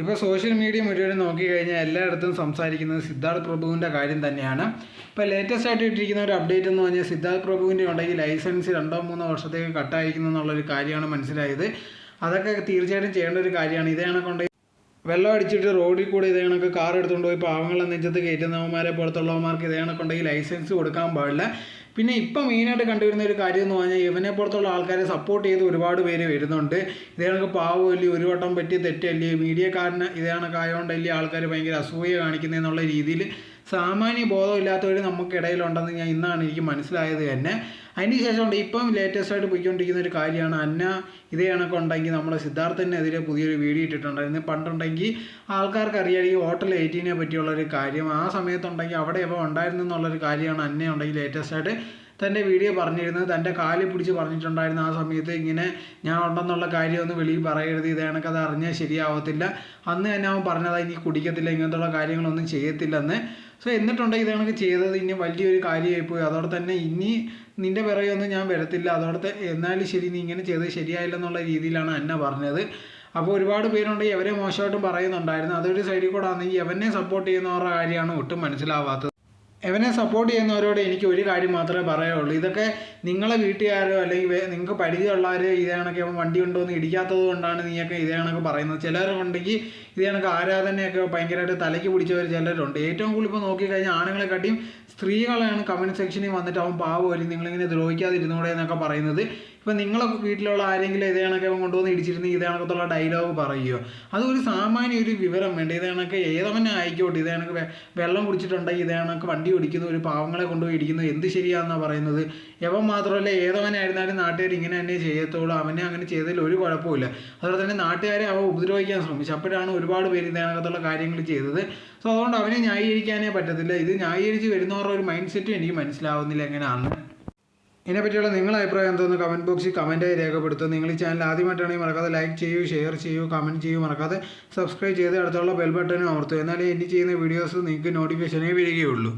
ഇപ്പോൾ social media മുഴുവൻ നോക്കിക്കഴിഞ്ഞാൽ എല്ലായിടത്തും സംസാരിക്കുന്നത് സിദ്ധാർത്ഥ് പ്രഭുവിന്റെ കാര്യം തന്നെയാണ്. ഇപ്പോൾ ലേറ്റസ്റ്റ് ആയിട്ട് ഇട്ടിരിക്കുന്ന ഒരു അപ്ഡേറ്റ് എന്ന് പറഞ്ഞാൽ സിദ്ധാർത്ഥ് പ്രഭുവിന്റെ ഉണ്ടെങ്കിൽ ലൈസൻസ് രണ്ടോ മൂന്നോ വർഷത്തേക്ക് കട്ടായിരിക്കുന്നു എന്നുള്ളൊരു കാര്യമാണ് മനസ്സിലായത്. അതൊക്കെ തീർച്ചയായിട്ടും ചെയ്യേണ്ട ഒരു കാര്യമാണ്. ഇതേ കണക്കുണ്ടെങ്കിൽ വെള്ളം അടിച്ചിട്ട് റോഡിൽ കൂടെ ഇതേ കണക്ക് കാർ എടുത്തുകൊണ്ട് പോയി പാവങ്ങളെ നെഞ്ചത്ത് കയറ്റുന്നവന്മാരെ പുറത്തുള്ളവന്മാർക്ക് ഇതേ കണക്കുണ്ടെങ്കിൽ ലൈസൻസ് കൊടുക്കാൻ പാടില്ല. പിന്നെ ഇപ്പം മെയിനായിട്ട് കണ്ടുവരുന്ന ഒരു കാര്യം എന്ന് പറഞ്ഞാൽ ഇവനെ പുറത്തുള്ള ആൾക്കാരെ സപ്പോർട്ട് ചെയ്ത് ഒരുപാട് പേര് വരുന്നുണ്ട്. ഇതേ കണക്ക് പാവമല്ലേ ഒരു വട്ടം പറ്റിയ തെറ്റല്ലേ? മീഡിയക്കാരന് ഇതേ കണക്കായതുകൊണ്ടല്ലേ ആൾക്കാർ ഭയങ്കര അസൂയ കാണിക്കുന്നതെന്നുള്ള രീതിയിൽ സാമാന്യ ബോധമില്ലാത്തവർ നമുക്കിടയിലുണ്ടെന്ന് ഞാൻ ഇന്നാണ് എനിക്ക് മനസ്സിലായത് തന്നെ. അതിന് ശേഷമുണ്ട്. ഇപ്പം ലേറ്റസ്റ്റ് ആയിട്ട് പോയിക്കൊണ്ടിരിക്കുന്ന ഒരു കാര്യമാണ് അന്ന ഇതേ കണക്ക് ഉണ്ടെങ്കിൽ നമ്മുടെ സിദ്ധാർത്ഥനെതിരെ പുതിയൊരു വീഡിയോ ഇട്ടിട്ടുണ്ടായിരുന്നു. പണ്ടുണ്ടെങ്കിൽ ആൾക്കാർക്ക് അറിയാം ഈ ഹോട്ടൽ എയ്റ്റീനെ പറ്റിയുള്ളൊരു കാര്യം. ആ സമയത്തുണ്ടെങ്കിൽ അവിടെ ഇപ്പോൾ ഉണ്ടായിരുന്നു എന്നുള്ളൊരു കാര്യമാണ് അന്ന ഉണ്ടെങ്കിൽ ലേറ്റസ്റ്റ് ആയിട്ട് തന്റെ വീഡിയോ പറഞ്ഞിരുന്നത്. തന്റെ കാലിൽ പിടിച്ച് പറഞ്ഞിട്ടുണ്ടായിരുന്നു ആ സമയത്ത് ഇങ്ങനെ ഞാൻ ഉണ്ടെന്നുള്ള കാര്യമൊന്നും വെളിയിൽ പറയരുത്. ഇത് അത് അറിഞ്ഞാൽ ശരിയാവത്തില്ല. അന്ന് തന്നെ അവൻ പറഞ്ഞത് ഇനി കുടിക്കത്തില്ല ഇങ്ങനത്തുള്ള കാര്യങ്ങളൊന്നും ചെയ്യത്തില്ലെന്ന്. സോ എന്നിട്ടുണ്ടെങ്കിൽ ഇത് കണക്ക് ചെയ്തത് ഇനി വലിയൊരു കാര്യമായി പോയി അതോടെ തന്നെ ഇനി നിന്റെ പിറകെയൊന്നും ഞാൻ വരത്തില്ല. അതോടത്തെ എന്നാലും ശരി നീ ഇങ്ങനെ ചെയ്ത് ശരിയായില്ലെന്നുള്ള രീതിയിലാണ് അന്ന പറഞ്ഞത്. അപ്പോൾ ഒരുപാട് പേരുണ്ട് ഇവരെ മോശമായിട്ടും പറയുന്നുണ്ടായിരുന്നു. അതൊരു സൈഡിൽ കൂടെ ആണെങ്കിൽ എവനെ സപ്പോർട്ട് ചെയ്യുന്നവരുടെ കാര്യമാണ് ഒട്ടും മനസ്സിലാവാത്തത്. എവനെ സപ്പോർട്ട് ചെയ്യുന്നവരോട് എനിക്ക് ഒരു കാര്യം മാത്രമേ പറയുള്ളൂ ഇതൊക്കെ നിങ്ങളെ വീട്ടുകാരോ അല്ലെങ്കിൽ നിങ്ങൾക്ക് പരിചയമുള്ളവർ ഇതേ കണക്ക് വണ്ടി കൊണ്ടുവന്ന് ഇടിക്കാത്തത് കൊണ്ടാണ് നീയൊക്കെ ഇതേ കണക്ക് പറയുന്നത്. ചിലരുണ്ടെങ്കിൽ ഇതേ ആരാധനയൊക്കെ ഭയങ്കരമായിട്ട് തലയ്ക്ക് പിടിച്ചവർ ചിലരുണ്ട്. ഏറ്റവും കൂടുതൽ ഇപ്പോൾ നോക്കിക്കഴിഞ്ഞാൽ ആണുങ്ങളെക്കാട്ടിയും സ്ത്രീകളാണ് കമന്റ് സെക്ഷനിൽ വന്നിട്ട് അവൻ പാവമല്ലേ നിങ്ങളിങ്ങനെ ദ്രോഹിക്കാതിരുന്നൂടെ എന്നൊക്കെ പറയുന്നത്. ഇപ്പം നിങ്ങളെ വീട്ടിലുള്ള ആരെങ്കിലും ഇതേണൊക്കെ കൊണ്ടുവന്ന് ഇടിച്ചിരുന്ന് ഇതേ കണക്കത്തുള്ള ഡയലോഗ് പറയുമോ അതൊരു സാമാന്യ ഒരു വിവരം വേണ്ട. ഇതേ കണക്ക് ഏതവനെ ആയിക്കോട്ടെ. ഇതേ കണക്ക് വെള്ളം കുടിച്ചിട്ടുണ്ടെങ്കിൽ ഇതേ കണക്ക് വണ്ടി ഓടിക്കുന്നു ഒരു പാവങ്ങളെ കൊണ്ടുപോയി ഇടിക്കുന്നു. എന്ത് ശരിയാണെന്നാണ് പറയുന്നത്? എവൻ മാത്രമല്ല ഏതവനായിരുന്നാലും നാട്ടുകാർ ഇങ്ങനെ തന്നെ ചെയ്യത്തുള്ളൂ അവനെ അങ്ങനെ ചെയ്തതിൽ ഒരു കുഴപ്പമില്ല അതുപോലെ തന്നെ നാട്ടുകാരെ അവ ഉപദ്രവിക്കാൻ ശ്രമിച്ചു. അപ്പോഴാണ് ഒരുപാട് പേര് ഇതേ കണക്കത്തുള്ള കാര്യങ്ങൾ ചെയ്തത്. സോ അതുകൊണ്ട് അവനെ ന്യായീകരിക്കാനേ പറ്റത്തില്ല. ഇത് ന്യായീകരിച്ച് വരുന്നവരുടെ ഒരു മൈൻഡ് സെറ്റും എനിക്ക് മനസ്സിലാവുന്നില്ല എങ്ങനെയാണെന്ന്. ഇതിനെപ്പറ്റിയുള്ള നിങ്ങളുടെ അഭിപ്രായം എന്തോന്ന് കമന്റ് ബോക്സിൽ കമന്റായി രേഖപ്പെടുത്തുക. നിങ്ങൾ ഈ ചാനൽ ആദ്യമായിട്ടാണെങ്കിൽ മറക്കാതെ ലൈക്ക് ചെയ്യൂ ഷെയർ ചെയ്യൂ കമന്റ് ചെയ്യൂ. മറക്കാതെ സബ്സ്ക്രൈബ് ചെയ്ത് അടുത്തുള്ള ബെൽ ബട്ടനും അമർത്തുക. എന്നാലേ ഇനി ചെയ്യുന്ന വീഡിയോസ് നിങ്ങൾക്ക് നോട്ടിഫിക്കേഷനേ വരികയുള്ളൂ.